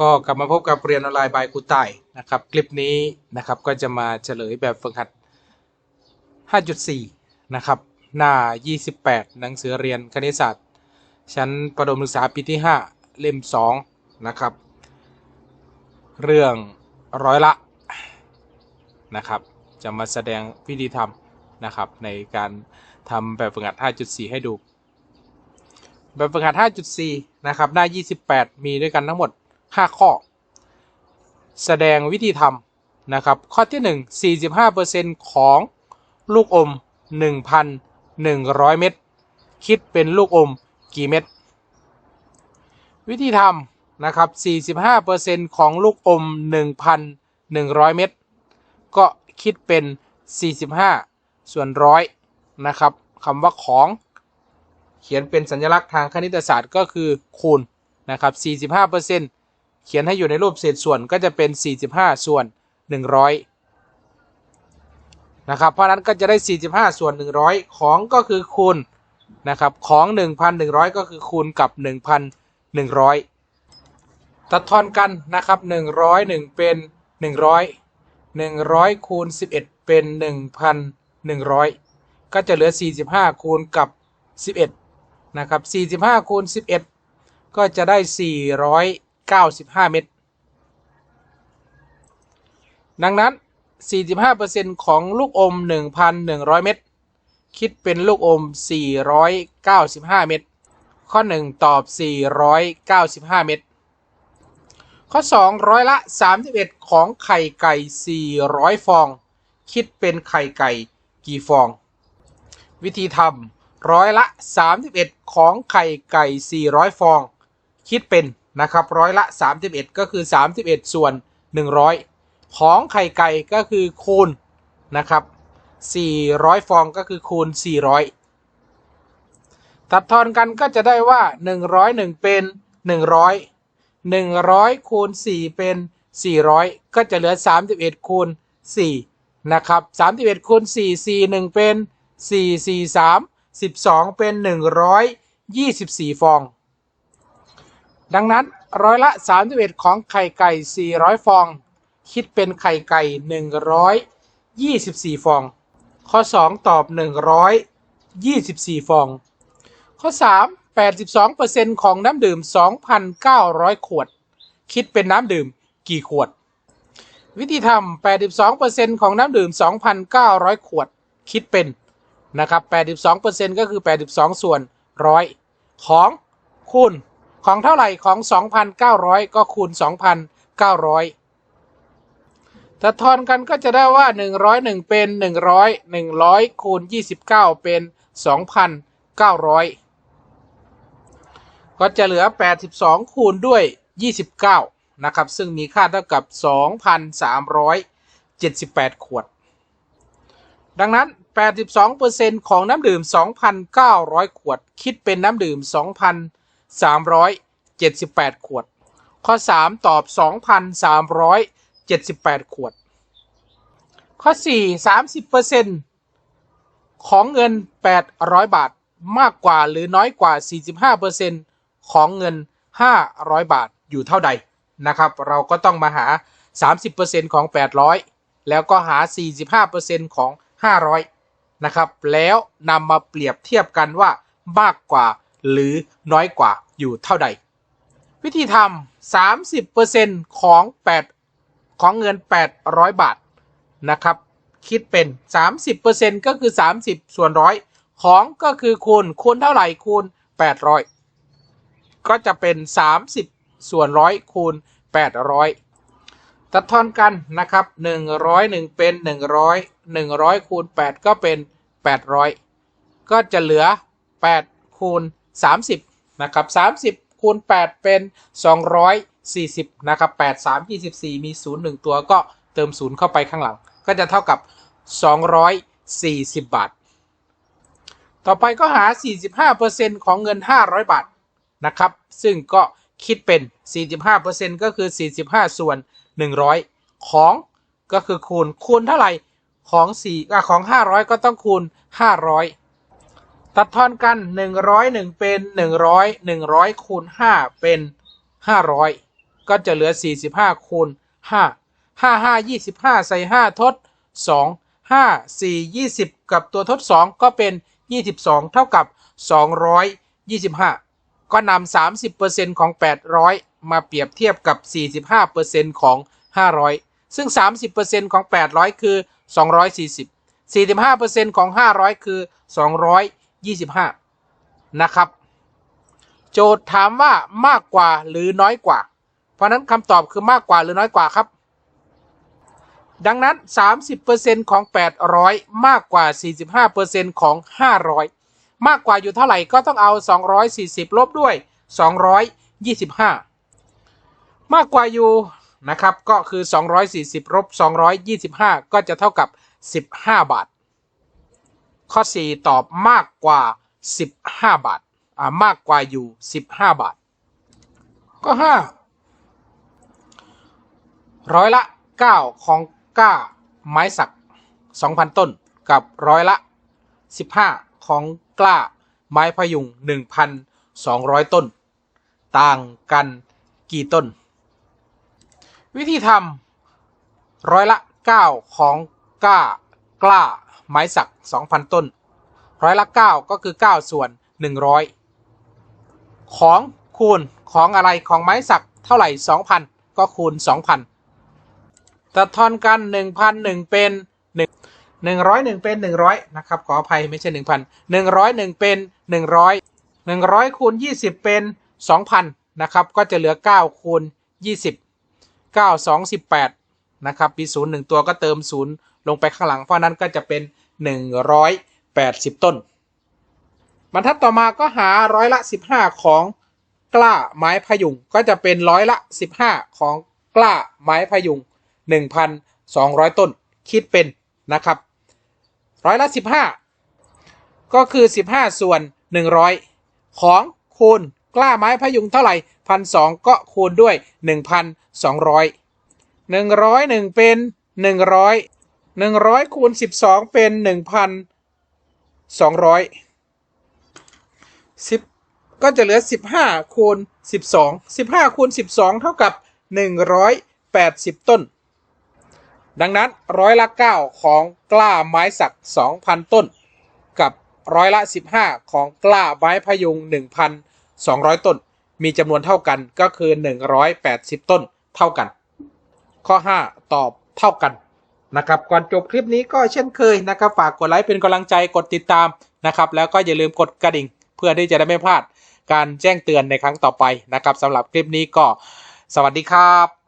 ก็กลับมาพบกับเรียนออนไลน์บายครูต่ายนะครับ คลิปนี้นะครับก็จะมาเฉลยแบบฝึกหัด 5.4 นะครับ หน้า 28 หนังสือเรียนคณิตศาสตร์ ชั้นประถมศึกษาปีที่ 5 เล่ม 2 นะครับ เรื่องร้อยละนะครับ จะมาแสดงวิธีทำนะครับ ในการทำแบบฝึกหัด 5.4 ให้ดู แบบฝึกหัด 5.4 นะครับ หน้า 28 มีด้วยกันทั้งหมด 5 ข้อ แสดงวิธีทำนะครับ ข้อที่ 1 45%ของลูกอม 1,100 เม็ดคิดเป็นลูกอมกี่เม็ดวิธีทำนะครับ 45%ของลูกอม 1,100 เม็ดก็คิดเป็น 45 ส่วนร้อยนะครับคำว่าของเขียนเป็นสัญลักษณ์ทางคณิตศาสตร์ก็คือคูณนะครับ 45% เขียนให้อยู่ในรูปเศษส่วนก็จะเป็น 45 ส่วน 100 นะครับ เพราะนั้นก็จะได้ 45 ส่วน 100 ของก็คือคูณนะครับของ 1,100 ก็คือคูณกับ 1,100 ตัดทอนกันนะครับ101 เป็น 100 100 คูณ 11 เป็น 1,100 ก็จะเหลือ 45 คูณกับ 11 นะครับ 45 คูณ 11 ก็จะได้ 400 95 เม็ดดังนั้น 45%ของลูกอม 1,100 เม็ดคิดเป็นลูกอม 495 เม็ดข้อ 1 ตอบ 495 เม็ดข้อ 2 ร้อยละ 31 ของไข่ไก่ 400 ฟอง คิดเป็นไข่ไก่กี่ฟอง วิธีทำร้อยละ 31 ของไข่ไก่ 400 ฟอง คิดเป็น นะครับร้อยละ 31 ก็คือ 31 ส่วน 100 ของไข่ไก่ก็คือคูณนะครับ 400 ฟองก็คือคูณ 400 ตัดทอนกันก็จะได้ว่า 101 เป็น 100 100 คูณ 4 เป็น 400 ก็จะเหลือ 31 คูณ 4 นะครับ 31 คูณ 4 4 1 เป็น 4 4 3 12 เป็น 124 ฟอง ดังนั้นร้อยละ 31 ของไข่ไก่ 400 ฟอง คิดเป็นไข่ไก่ 124 ฟอง ข้อ 2 ตอบ 124 ฟอง ข้อ 3 82%ของน้ำดื่ม 2,900 ขวด คิดเป็นน้ำดื่มกี่ขวด วิธีทำ82%ของน้ำดื่ม 2,900 ขวด คิดเป็นนะครับ82%ก็คือ 82 ส่วนร้อยของคูณ ของเท่าไหร่ของ 2,900 ก็คูณ 2,900ถ้าทอนกันก็จะได้ว่า 101 เป็น 100 100 คูณ 29 เป็น 2,900 ก็จะเหลือ 82 คูณด้วย 29 นะครับ ซึ่งมีค่าเท่ากับ 2,378 ขวด ดังนั้น 82%ของน้ำดื่ม 2,900 ขวด คิดเป็นน้ำดื่ม 2,000 2,378 ขวด ข้อ 3 ตอบ 2,378 ขวด ข้อ 4 30%ของเงิน 800 บาท มากกว่าหรือน้อยกว่า 45%ของเงิน 500 บาทอยู่เท่าใดนะครับ เราก็ต้องมาหา 30%ของ 800 แล้วก็หา 45%ของ 500 นะครับ แล้วนำมาเปรียบเทียบกันว่ามากกว่า หรือน้อยกว่าอยู่เท่าใด วิธีทำ30%ของ 8 ของเงิน 800 บาทนะครับ คิดเป็น 30%ก็คือ 30 ส่วนร้อยของก็คือคูณคูณเท่าไหร่คูณ 800 ก็จะเป็น 30 ส่วนร้อยคูณ 800ตัดทอนกันนะครับ 101 เป็น 100 100คูณ8ก็เป็น 800 ก็จะเหลือ 8 คูณ 30นะครับ30คูณ8เป็น 240นะครับ8 3 24 มี 0 1 ตัวก็เติม 0 เข้าไปข้างหลัง ก็จะเท่ากับ 240 บาท ต่อไปก็หา 45%ของเงิน 500 บาทนะครับ ซึ่งก็คิดเป็น 45%ก็คือ 45 ส่วน 100 ของก็คือคูณคูณเท่าไหร่ของ4ของ 500 ก็ต้องคูณ 500 ตัดทอนกัน 101 เป็น 100 100คูณ5เป็น 500 ก็จะเหลือ 45คูณ5 5 5 25 ใส่ 5 ทด 2 5 4 20 กับตัวทด 2 ก็เป็น 22 เท่ากับ 225 ก็นำ30%ของ 800 มาเปรียบเทียบกับ 45%ของ 500 ซึ่ง 30%ของ 800 คือ 240 45%ของ 500 คือ 200 225นะครับ โจทย์ถามว่ามากกว่าหรือน้อยกว่า เพราะนั้นคำตอบคือมากกว่าหรือน้อยกว่าครับ ดังนั้น 30%ของ 800 มากกว่า 45%ของ 500 มากกว่าอยู่เท่าไหร่ก็ต้องเอา 240 ลบด้วย 225 มากกว่าอยู่นะครับก็คือ 240ลบ225 ก็จะเท่ากับ 15 บาท ข้อ 4 ตอบมากกว่า 15 บาทอ่ามากกว่าอยู่ 15 บาท ก็ 5 ร้อยละ 9 ของก้าไม้สัก 2,000 ต้นกับร้อยละ 15 ของกล้าไม้พยุง 1,200 ต้น ต่างกันกี่ต้น วิธีทำร้อยละ 9 ของก้ากล้า ไม้สัก 2,000 ต้น ร้อยละ 9 ก็คือ 9 ส่วน 100 ของคูณของอะไรของไม้สักเท่าไหร่ 2,000 ก็คูณ 2,000ตัดทอนกัน 1,001 เป็น 1 101 เป็น 100 นะครับ ขออภัยไม่ใช่ 1,000 101 เป็น 100 100 คูณ 20 เป็น 2,000 นะครับ ก็จะเหลือ 9 คูณ 20 9 2 18 นะครับมี0 1ตัวก็เติม0ลงไปข้างหลังเพราะนั้นก็จะเป็น 180 ต้น บรรทัดต่อมาก็หาร้อยละ 15 ของกล้าไม้พยุงก็จะเป็นร้อยละ 15 ของกล้าไม้พยุง 1,200 ต้นคิดเป็นนะครับร้อยละ 15 ก็คือ 15 ส่วน 100 ของคูณกล้าไม้พยุงเท่าไหร่พันสก็คูณด้วย 1,200 หนึ่งร้อยหนึ่งเป็นหนึ่งร้อยหนึ่งร้อยคูณสิบสองเป็นหนึ่งพันสองร้อยสิบก็จะเหลือสิบห้าคูณสิบสองสิบห้าคูณสิบสองเท่ากับหนึ่งร้อยแปดสิบต้น ดังนั้นร้อยละเก้าของกล้าไม้สักสองพันต้น กับร้อยละสิบห้าของกล้าไม้พยุงหนึ่งพันสองร้อยต้น มีจำนวนเท่ากันก็คือหนึ่งร้อยแปดสิบต้นเท่ากัน ข้อ 5 ตอบเท่ากันนะครับก่อนจบคลิปนี้ก็เช่นเคยนะครับ ฝากกดไลค์เป็นกำลังใจกดติดตามนะครับแล้วก็อย่าลืมกดกระดิ่ง เพื่อที่จะได้ไม่พลาดการแจ้งเตือนในครั้งต่อไปนะครับสำหรับคลิปนี้ก็สวัสดีครับ